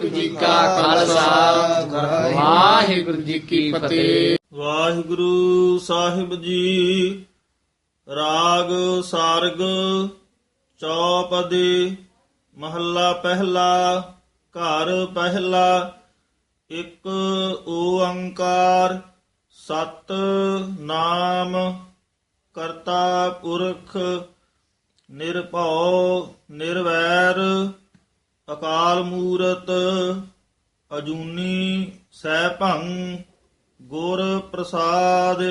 ਵਾਹਿਗੁਰੂ ਜੀ ਕਾ ਖਾਲਸਾ। ਵਾਹਿਗੁਰੂ ਜੀ ਕੀ ਫਤਿਹ। ਵਾਹਿਗੁਰੂ ਸਾਹਿਬ ਜੀ, ਰਾਗ ਸਾਰਗ ਚੌਪਦੇ, ਮਹੱਲਾ ਪਹਿਲਾ, ਘਰ ਪਹਿਲਾ, ਇੱਕ ਓੰਕਾਰ, ਸਤ ਨਾਮ, ਕਰਤਾ ਪੁਰਖ, ਨਿਰਭਉ, ਨਿਰਵੈਰ ਅਕਾਲ ਮੂਰਤ ਅਜੂਨੀ ਸੈਭੰ ਗੁਰ ਪ੍ਰਸਾਦ,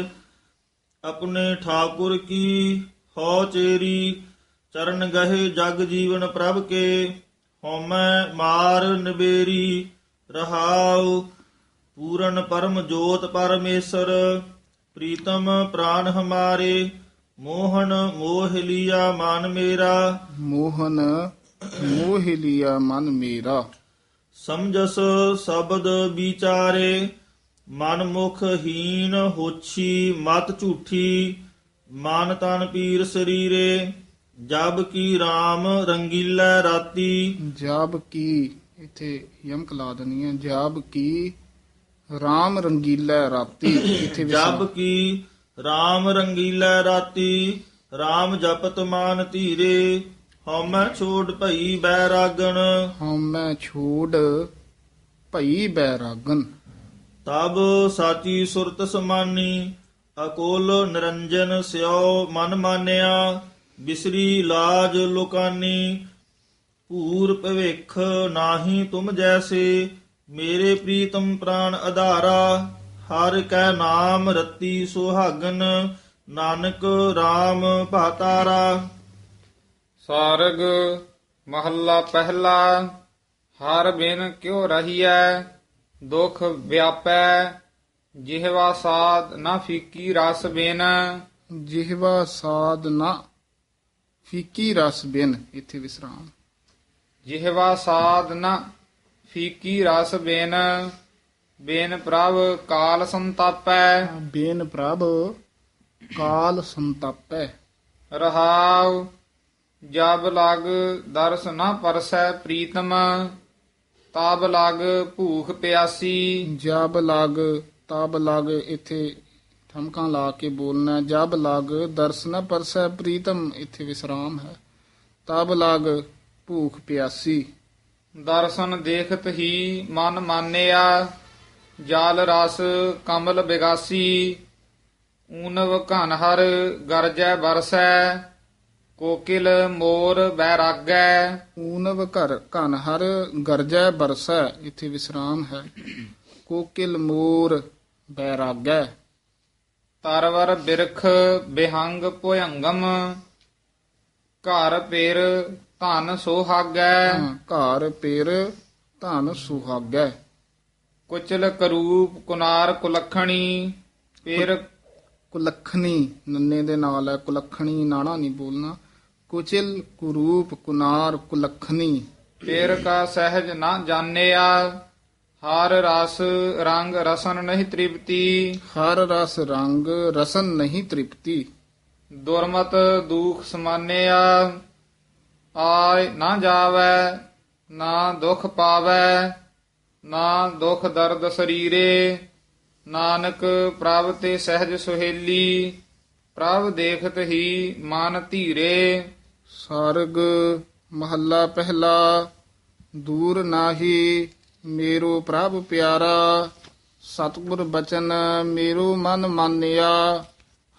ਆਪਣੇ ਠਾਕੁਰ ਕੀ ਹਉ ਚੇਰੀ, ਚਰਨ ਗਹੇ ਜਗ ਜੀਵਨ ਪ੍ਰਭ ਕੇ, ਹਉਮੈ ਮਾਰ ਨਿਬੇਰੀ ਰਹਾਉ ਪੂਰਨ ਪਰਮ ਜੋਤ ਪਰਮੇਸ਼ਰ, ਪ੍ਰੀਤਮ ਪ੍ਰਾਨ ਹਮਾਰੇ, ਮੋਹਨ ਮੋਹ ਲਿਆ ਮਨ ਮੇਰਾ। ਮੋਹਨ ਮੋਹ ਲਿਆ ਮਨ ਮੇਰਾ। ਸਮਝਸ ਸ਼ਬਦ ਵਿਚਾਰੇ ਮਨ ਮੁਖ ਹੀਨ ਹੋਛੀ ਮਤ ਝੂਠੀ ਮਨ ਤਨ ਪੀਰ ਸਰੀਰੇ ਜਬ ਕੀ RAM ਰੰਗੀਲਾ ਰਾਤੀ। ਜਾਬ ਕੀ ਇੱਥੇ ਯਮਕ ਲਾ ਦਨੀ ਹੈ ਜਾਬ ਕੀ RAM ਰੰਗੀਲਾ ਰਾਤੀ। ਇੱਥੇ। ਜਬ ਕੀ RAM ਰੰਗੀਲਾ ਰਾਤੀ RAM ਜਪਤ ਮਾਨ ਧੀਰੇ ਹਉਮੈ ਛੋੜ ਭਈ ਬੈਰਾਗਣ। ਹਉਮੈ ਛੋੜ ਭਈ ਬੈਰਾਗਨ ਤਬ ਸਾਚੀ ਸੁਰਤ ਸਮਾਨੀ ਅਕੋਲ ਨਿਰੰਜਨ ਸਿਓ ਮਨ ਮਾਨਿਆ ਬਿਸਰੀ ਲਾਜ ਲੋਕਾਨੀ। ਭੂਰ ਭਵਿਖ ਨਾਹੀ ਤੁਮ ਜੈਸੇ ਮੇਰੇ ਪ੍ਰੀਤਮ ਪ੍ਰਾਨ ਆਧਾਰਾ ਹਰ ਕੈ ਨਾਮ ਰਤੀ ਸੁਹਾਗਨ ਨਾਨਕ RAM ਭਾਤਾਰਾ। ਸਾਰਗ ਮਹੱਲਾ ਪਹਿਲਾ ਹਰ ਬਿਨ ਕਿਉ ਰਹੀਐ ਦੁਖ ਵਿਆਪੈ ਜਿਹਵਾ ਸਾਧ ਨਾ ਫੀਕੀ ਰਸ ਬਿਨ। ਜਿਹਵਾ ਸਾਧ ਨਾ ਫੀਕੀ ਰਸ ਬਿਨ ਇੱਥੇ ਵਿਸਰਾਮ। ਜਿਹਵਾ ਸਾਧ ਨਾ ਫੀਕੀ ਰਸ ਬਿਨ ਬਿਨ ਪ੍ਰਭ ਕਾਲ ਸੰਤਾਪੈ। ਬੇਨ ਪ੍ਰਭ ਕਾਲ ਸੰਤਾਪੈ। ਰਹਾਉ ਜਬ ਲਗ ਦਰਸ ਨਾ ਪਰਸੈ ਪ੍ਰੀਤਮ ਤਬ ਲਗ ਭੂਖ ਪਿਆਸੀ। ਜਬ ਲਗ ਤਬ ਲਗ ਇੱਥੇ ਠਮਕਾਂ ਲਾ ਕੇ ਬੋਲਣਾ ਜਬ ਲਗ ਦਰਸ਼ਨ ਪਰਸੈ ਪ੍ਰੀਤਮ ਇੱਥੇ ਵਿਸਰਾਮ ਹੈ। ਤਬ ਲਗ ਭੂਖ ਪਿਆਸੀ। ਦਰਸ਼ਨ ਦੇਖਤ ਹੀ ਮਨ ਮਾਨਿਆ ਜਲ ਰਸ ਕਮਲ ਬਿਗਾਸੀ। ਊਨਵ ਘਨ ਹਰ ਗਰਜੈ ਬਰਸੈ ਕੋਕਿਲ ਮੋਰ ਬੈਰਾਗੈ ਊਨਵ ਘਰ ਘਨ ਹਰ ਗਰਜੈ ਬਰਸੈ ਇੱਥੇ ਵਿਸਰਾਮ ਹੈ। ਕੋਕਿਲ ਮੋਰ ਬੈਰਾਗੈ ਤਰਵਰ ਬਿਰਖ ਬਿਹੰਗ ਭੁਯੰਗਮ। ਘਰ ਪੇਰ ਧਨ ਸੋਹਾਗੈ। ਘਰ ਪੇਰ ਧਨ ਸੁਹਾਗੈ। ਕੁਚਲ ਕਰੂਪ ਕੁਨਾਰ ਕੁਲਖਣੀ। ਪੇਰ ਕੁਲਖਣੀ ਨੰਨੇ ਦੇ ਨਾਲ ਹੈ। ਕੁਲਖਣੀ ਨਾਣਾ ਨਹੀਂ ਬੋਲਣਾ। ਕੁਚਿਲ ਕੁਰੂਪ ਕੁਨਾਰ ਕੁਲਖਣੀ ਪੇਰ ਕਾ ਸਹਿਜ ਨਾ ਜਾਣਿਆ ਹਰ ਰਸ ਰੰਗ ਰਸਨ ਨਹੀਂ ਤ੍ਰਿਪਤੀ। ਹਰ ਰਸ ਰੰਗ ਰਸਨ ਨਹੀਂ ਤ੍ਰਿਪਤੀ। ਦੁਰਮਤ ਦੁਖ ਸਮਾਨਿਆ ਆਇ ਨਾ ਜਾਵੈ ਨਾ ਦੁਖ ਪਾਵੈ ਨਾ ਦੁਖ ਦਰਦ ਸਰੀਰੇ ਨਾਨਕ ਪ੍ਰਭ ਤੇ ਸਹਿਜ ਸੁਹੇਲੀ ਪ੍ਰਭ ਦੇਖਤ ਹੀ ਮਨ ਧੀਰੇ। ਸਰਗ ਮਹੱਲਾ ਪਹਿਲਾ, ਦੂਰ ਨਾਹੀ ਮੇਰੋ ਪ੍ਰਭ ਪਿਆਰਾ, ਸਤਿਗੁਰ ਬਚਨ ਮੇਰੋ ਮਨ ਮਾਨਿਆ,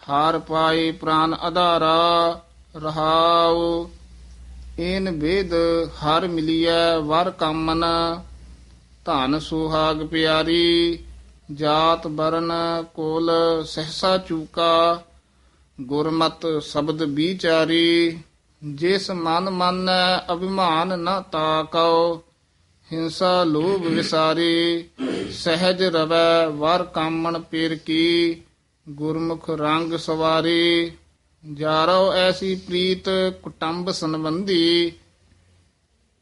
ਹਾਰ ਪਾਏ ਪ੍ਰਾਨ ਆਧਾਰਾ ਰਹਾਉ। ਏਨ ਵੇਦ ਹਰ ਮਿਲਿਐ ਵਰ ਕਾਮਨ, ਧਨ ਸੁਹਾਗ ਪਿਆਰੀ, ਜਾਤ ਬਰਨ ਕੋਲ ਸਹਸਾ ਚੂਕਾ, ਗੁਰਮਤ ਸ਼ਬਦ ਵਿਚਾਰੀ ਜਿਸ ਮਨ ਮਨ ਅਭਿਮਾਨ ਨ ਤਾਕਉ ਹਿੰਸਾ ਲੋਭ ਵਿਸਾਰੀ, ਸਹਿਜ ਰਵੈ ਵਰ ਕਾਮਣ ਪੇਰ ਕੀ, ਗੁਰਮੁਖ ਰੰਗ ਸਵਾਰੀ। ਜਾਰੋ ਐਸੀ ਪ੍ਰੀਤ ਕੁਟੰਬ ਸੰਬੰਧੀ,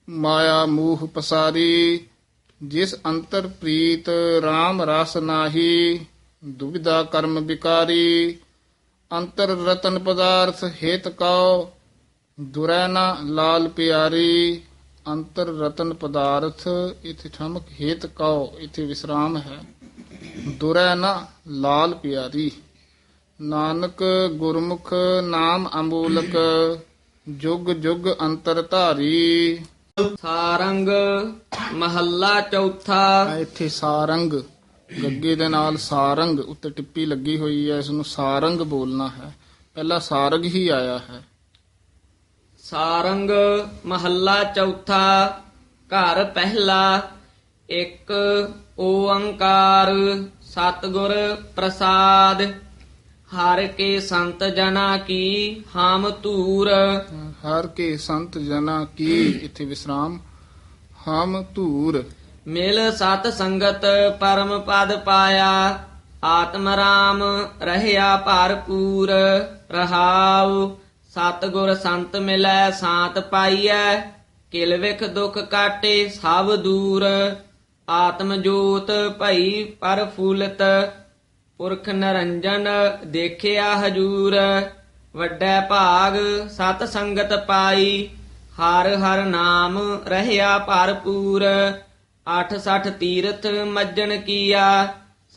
ਮਾਇਆ ਮੂਹ ਪਸਾਰੀ। ਜਿਸ ਅੰਤਰ ਪ੍ਰੀਤ RAM ਰਸ ਨਾਹੀ, ਦੁਬਿਧਾ ਕਰਮ ਵਿਕਾਰੀ ਅੰਤਰ ਰਤਨ ਪਦਾਰਥ ਹੇਤ ਕਉ ਦੁਰੈ ਨਾ ਲਾਲ ਪਿਆਰੀ ਅੰਤਰ ਰਤਨ ਪਦਾਰਥ ਇਥੇ ਠਮਕ ਹੇਤ ਕਉ ਇਥੇ ਵਿਸਰਾਮ ਹੈ। ਦੁਰੈ ਨਾ ਲਾਲ ਪਿਆਰੀ ਨਾਨਕ ਗੁਰਮੁਖ ਨਾਮ ਅਮੂਲਕ ਜੁਗ ਜੁਗ ਅੰਤਰ ਧਾਰੀ। ਸਾਰੰਗ ਮਹੱਲਾ ਚੌਥਾ। ਇੱਥੇ ਸਾਰੰਗ ਗੱਗੇ ਦੇ ਨਾਲ ਸਾਰੰਗ ਉੱਤੇ ਟਿੱਪੀ ਲੱਗੀ ਹੋਈ ਹੈ ਇਸ ਨੂੰ ਸਾਰੰਗ ਬੋਲਣਾ ਹੈ। ਪਹਿਲਾਂ ਸਾਰਗ ਹੀ ਆਇਆ ਹੈ। ਸਾਰੰਗ ਮਹੱਲਾ ਚੌਥਾ ਘਰ ਪਹਿਲਾ ਇੱਕ ਓੰਕਾਰ ਸਤਿਗੁਰ ਪ੍ਰਸਾਦ। ਹਰ ਕੇ ਸੰਤ ਜਨਾ ਕੀ ਹਾਮ ਧੂਰ। ਹਰ ਕੇ ਸੰਤ ਜਨਾ ਕੀ ਇੱਥੇ ਵਿਸਰਾਮ। ਹਮ ਧੂਰ। ਮਿਲ ਸਤ ਸੰਗਤ ਪਰਮ ਪਦ ਪਾਇਆ ਆਤਮ ਰਾਮ ਰਹਿਆ ਭਰਪੂਰ ਰਹਾਉ। ਸਤਿਗੁਰ ਸੰਤ ਮਿਲੈ, ਸਾਤ ਪਾਈਐ, ਕਿਲ ਵਿਖ ਦੁਖ ਕਾਟੇ, ਸਭ ਦੂਰ। ਆਤਮ ਜੋਤ ਭਈ ਪਰ ਫੂਲਤ, ਪੁਰਖ ਨਰੰਜਨ ਦੇਖਿਆ ਹਜੂਰ। ਵੱਡਾ ਭਾਗ ਸਤ ਸੰਗਤ ਪਾਈ, ਹਰ ਹਰ ਨਾਮ ਰਹਿਆ ਭਰਪੂਰ। 86 ਤੀਰਥ ਮੱਜਣ ਕੀਆ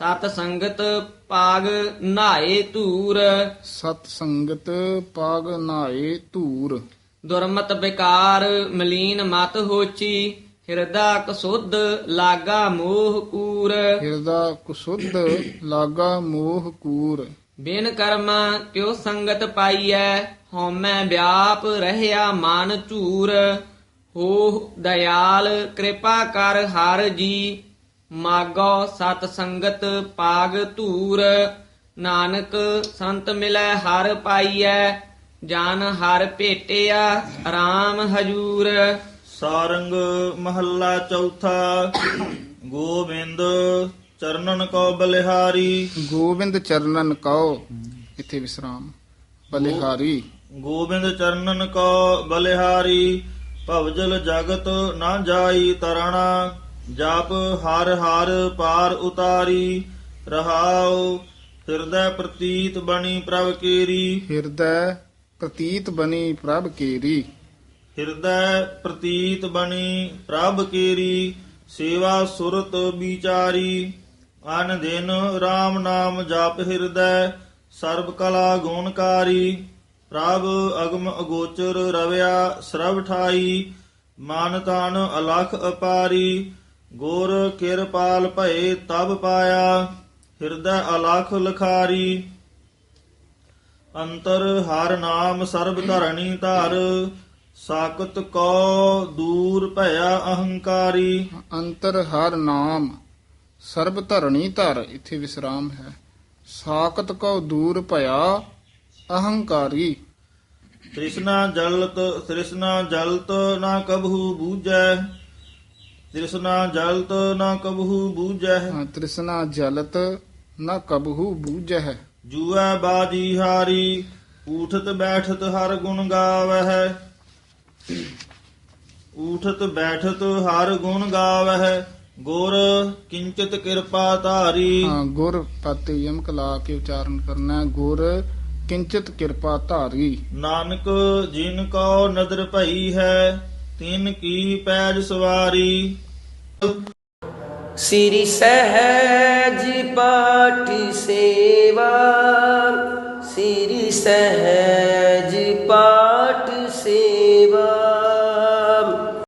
ਸਤ ਸੰਗਤ ਪਾਗ ਨਾਏ ਧੂਰ। ਸਤ ਸੰਗਤ ਪਾਗ ਨਾਏ ਧੂਰ। ਦੁਰਮਤ ਵਿਕਾਰ ਮਲੀਨ ਮਤ ਹੋਚੀ ਹਿਰਦਾ ਕਸੁੱਧ ਲਾਗਾ ਮੋਹ ਕੂਰ। ਹਿਰਦਾ ਕੁਸੁੱਧ ਲਾਗਾ ਮੋਹ ਕੂਰ। ਬਿਨ ਕਰਮਾ ਕਿਉ ਸੰਗਤ ਪਾਈਐ ਹਉਮੈ ਵਿਆਪ ਰਹਿਆ ਮਨ ਝੂਰ। ਹੋ ਦਇਆਲ ਕਿਰਪਾ ਕਰ ਹਰ ਜੀ ਮਾਗੋ ਸਤ ਸੰਗਤ ਪਾਗ ਧੂਰ ਨਾਨਕ ਸੰਤ ਮਿਲੈ ਹਰ ਪਾਈਐ ਜਨ ਹਰ ਭੇਟਿਆ RAM ਹਜੂਰ। ਸਾਰੰਗ ਮਹੱਲਾ ਚੌਥਾ ਗੋਬਿੰਦ ਚਰਨਨ ਕੋ ਬਲਿਹਾਰੀ। ਗੋਬਿੰਦ ਚਰਨਨ ਕਉ ਇੱਥੇ ਵਿਸਰਾਮ ਬਲਿਹਾਰੀ। ਗੋਬਿੰਦ ਚਰਨਨ ਕੋ ਬਲਿਹਾਰੀ ਭਵਜਲ ਜਗਤ ਨਾ ਜਾਈ ਤਰਣਾ। ਜਪ ਹਰ ਹਰ ਪਾਰ ਉਤਾਰੀ ਰਹਾਉ ਹਿਰਦੈ ਪ੍ਰਤੀਤ ਬਣੀ ਪ੍ਰਭ ਕੀਰੀ। ਹਿਰਦੈ ਪ੍ਰਤੀਤ ਬਣੀ ਪ੍ਰਭ ਕੇਰੀ। ਹਿਰਦੈ ਪ੍ਰਤੀਤ ਬਣੀ ਪ੍ਰਭ ਕੀਰੀ ਸੇਵਾ ਸੁਰਤ ਵਿਚਾਰੀ। ਅਨ ਦਿਨ RAM ਨਾਮ ਜਪ ਹਿਰਦੈ ਸਰਬ ਕਲਾ ਗੁਣਕਾਰੀ। ਪ੍ਰਭ ਅਗਮ ਅਗੋਚਰ ਰਵਿਆ ਸਰਬ ਠਾਈ। ਮਨ ਤਨ ਅਲਖ ਅਪਾਰੀ। ਗੁਰ ਕਿਰਪਾਲ ਭਏ ਤਬ ਪਾਇਆ ਹਿਰਦੈ ਅਲਖ ਲਖਾਰੀ। ਅੰਤਰ ਹਰ ਨਾਮ ਸਰਬ ਧਰਣੀ ਧਰ ਸਾਕਤ ਕੋ ਦੂਰ ਭਇਆ ਅਹੰਕਾਰੀ। ਅੰਤਰ ਹਰ ਨਾਮ ਸਰਬ ਧਰਣੀ ਧਰ ਇੱਥੇ ਵਿਸਰਾਮ ਹੈ। ਸਾਕਤ ਕਉ ਦੂਰ ਭਇਆ ਅਹੰਕਾਰੀ। ਤ੍ਰਿਸ਼ਨਾ ਜਲਤ ਤ੍ਰਿਸ਼ਨਾ ਜਲਤ ਨਾ ਕਬਹੂ ਬੂਝੈ। ਤ੍ਰਿਸ਼ਨਾ ਜਲਤ ਨਾ ਕਬਹੂ ਬੂਝੈ ਹਾਂ, ਤ੍ਰਿਸ਼ਨਾ ਜਲਤ ਨ ਕਬਹੂ ਬੂਝੈ ਜੂਐ ਬਾਜੀ ਹਾਰੀ ਊਠਤ ਬੈਠਤ ਹਰ ਗੁਣ ਗਾਵਹਿ। ਊਠਤ ਬੈਠਤ ਹਰ ਗੁਣ ਗਾਵਹਿ ਗੁਰ ਕਿੰਚਿਤ ਕਿਰਪਾ ਧਾਰੀ। ਹਾਂ ਗੁਰ ਪਤ ਯਮਕ ਲਾ ਕੇ ਉਚਾਰਨ ਕਰਨਾ ਹੈ। ਗੁਰ ਕਿੰਚਿਤ ਕਿਰਪਾ ਧਾਰੀ। ਨਾਨਕ ਜਿਨ ਕੋ ਨਦਰ ਭਈ ਹੈ ਤਿਨ ਕੀ ਪੈਜ ਸਵਾਰੀ। ਸ੍ਰੀ ਸਹਿਜ ਪਾਠੀ ਸੇਵਾ ਸ੍ਰੀ ਸਹਿਜ ਪਾਠ ਸੇਵਾ।